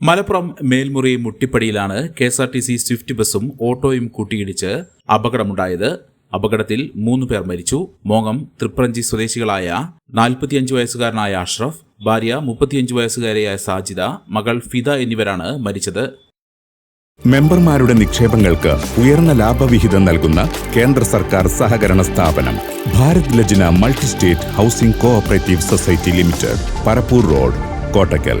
Malappuram Melmuri മുട്ടിപ്പടിയിലാണ് K S R T C swift ബസ്സും ഓട്ടോയും കൂട്ടിയിടിച്ച് അപകടമുണ്ടായത്. അപകടത്തിൽ മൂന്ന് പേർ മരിച്ചു. മോങ്ങം തൃപ്രഞ്ചി സ്വദേശികളായ നാൽപ്പത്തിയഞ്ച് വയസ്സുകാരനായ അഷ്റഫ് ഭാര്യ മുപ്പത്തിയഞ്ച് വയസ്സുകാരിയായ സാജിദ മകൾ ഫിദ എന്നിവരാണ് മരിച്ചത്. മെമ്പർമാരുടെ നിക്ഷേപങ്ങൾക്ക് ഉയർന്ന ലാഭവിഹിതം നൽകുന്ന കേന്ദ്ര സർക്കാർ സഹകരണ സ്ഥാപനം Bharat Lajna multi state housing cooperative society limited Parappur road Kottakkal.